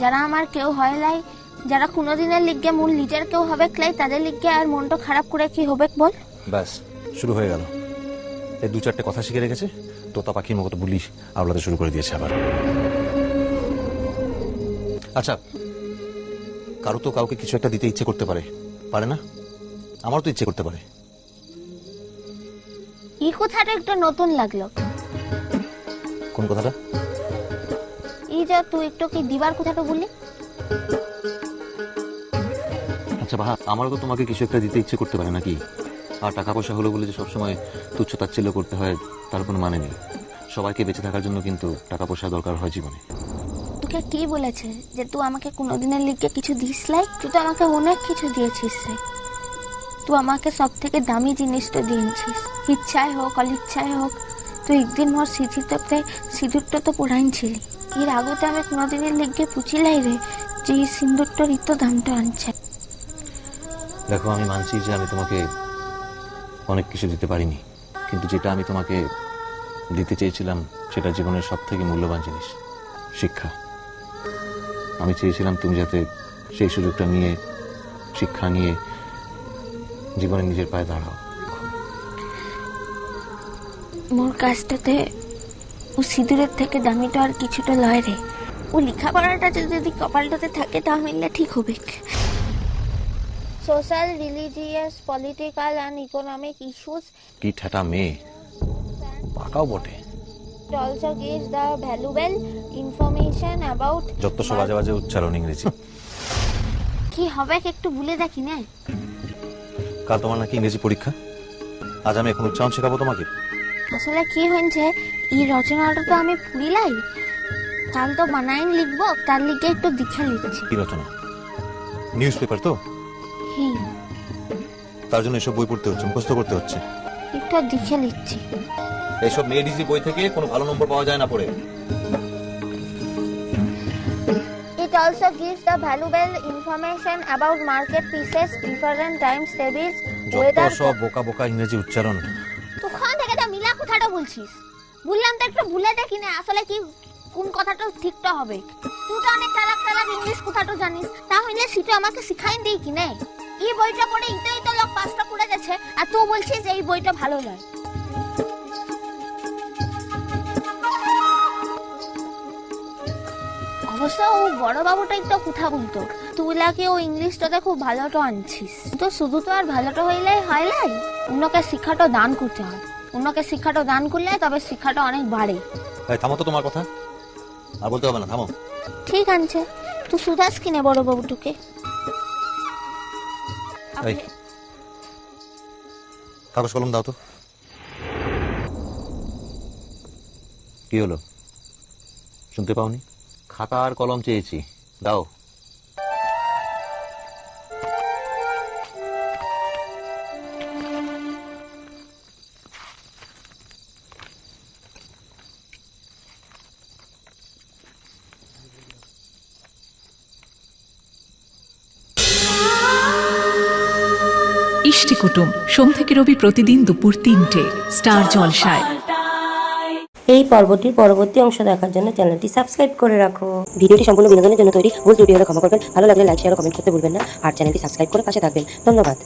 যারা আমার কেউ হয় লাই যারা কোনোদিনের লিগে মূল লিডার কেউ হবে ক্লাই তাদের লিগে আর মনটা খারাপ করে কি হবে বল? ব্যাস শুরু হয়ে গেল। এই দু চারটে কথা শিখে রেখেছে তোতা পাখির মতো বুলি আওলাতে শুরু করে দিয়েছে আবার। আচ্ছা কারও তো কাউকে কিছু একটা দিতে ইচ্ছে করতে পারে পারে না? আমারও তো ইচ্ছে করতে পারে। এই কথাটা একটু নতুন লাগল। কোন কথাটা? যে তুই একটু কি দিবার কথাটা বললি? আচ্ছা বাহা আমারও তো তোমাকে কিছু একটা দিতে ইচ্ছে করতে পারে নাকি? আর টাকা পয়সা হলো বলে যে সবসময় তুচ্ছ তাচ্ছিল্য করতে হয় তার কোনো মানে নেই। সবাইকে বেঁচে থাকার জন্য কিন্তু টাকা পয়সা দরকার হয় জীবনে। তোকে কি বলেছে যে তুই আমাকে কোনোদিনের লিগে কিছু দিস লাই তুই তো আমাকে অনেক কিছু দিয়েছিস রে। তুই আমাকে সব থেকে দামি জিনিসটা দিয়েছিস। ইচ্ছায় হোক অনিচ্ছায় হোক তুই একদিন মোর সিঁথিতে সিঁদুরটা তো পড়াইছিলি এর আগতে আমি কোনোদিনের লিগে পুছিলাই রে যে এই সিঁদুরটার ইত দামটা আনছে। দেখো আমি মানছি যে আমি তোমাকে অনেক কিছু দিতে পারিনি কিন্তু যেটা আমি তোমাকে দিতে চেয়েছিলাম সেটা জীবনের সব থেকে মূল্যবান জিনিস শিক্ষা। আমি চেয়েছিলাম তুমি যাতে সেই সুযোগটা নিয়ে শিক্ষা নিয়ে জীবনে নিজের পায়ে দাঁড়াও। মোর কাজটাতে ও সিঁদুরের থেকে দামিটা আর কিছুটা লয় রে। ও লেখাপড়াটা যদি কপালটাতে থাকে তাহলে ঠিক হবে। Social religious political and economic issues কি ঠেটা মেয়ে? পাকাও বটে। Also gives the valuable information about যত সব বাজে বাজে উচ্চারণ ইংরেজি। কি হবে একটু ভুলে দেখি না। কাল তোমার নাকি ইংরেজি পরীক্ষা? আজ আমি এখন উচ্চারণ শেখাবো তোমাকে। আসলে কি হয়েছে? এই রচনাটা তো আমি পুরিলাই কাল তো বানাইন লিখব তার লিগে একটু দেখে লিখছি। কি রচনা? নিউজ পেপার তো? হ্যাঁ তার জন্য এসব বই পড়তে হচ্ছে মুখস্থ করতে হচ্ছে। একটু দেখে লিখছি। এইসব মেয়েডিজি বই থেকে কোনো ভালো নম্বর পাওয়া যায় না পড়ে। It also gives the valuable information about market pieces, different times tables, যত. সব বোকা বোকা ইংরেজি উচ্চারণ। বলছিস? বললাম তো একটু ভুলে দেখি না, আসলে কি, কোন কথাটা ঠিকটা হবে। তুই তো অনেক চালাক চালাক ইংলিশ কথাটা জানিস, তাহলে সেটা আমাকে শিখাই দিই কি না। এই বইটা পড়ে ইতোই তো লোক পাঁচটা পড়ে গেছে, আর তুই বলছিস এই বইটা ভালো নয়। অবশ্য ও বড় বাবুটা একটু কথা বলতো, তুই লাগে ও ইংলিশটাতে খুব ভালোটা আনছিস। তো শুধু তো আর ভালোটা হইলে হয় নাই, অন্যকে শিক্ষাটা দান করতে হয়। অন্যকে শিক্ষাটা দান করলে তবে শিক্ষাটা অনেক বাড়ে। এই, থামো তো তোমার কথা। আর বলতে হবে না থামো। ঠিক আছে তুই সুদাস কিনে বড় বাবুটুকে। এই কাগজ কলম দাও তো। কি হলো? শুনতে পাওনি? খাতা আর কলম চেয়েছি। দাও। ইষ্টি কুটুম। সোম থেকে রবি প্রতিদিন দুপুর তিনটে। স্টার জলসায়। এই পর্বটির পরবর্তী অংশ দেখার জন্য চ্যানেলটি সাবস্ক্রাইব করে রাখো। ভিডিওটি সম্পূর্ণ বিনোদনের জন্য তৈরি। ভুল হলে ক্ষমা করবেন। ভালো লাগলে লাইক শেয়ার কমেন্ট করতে ভুলবেন না। আর চ্যানেলটি সাবস্ক্রাইব করে পাশে থাকবেন। ধন্যবাদ।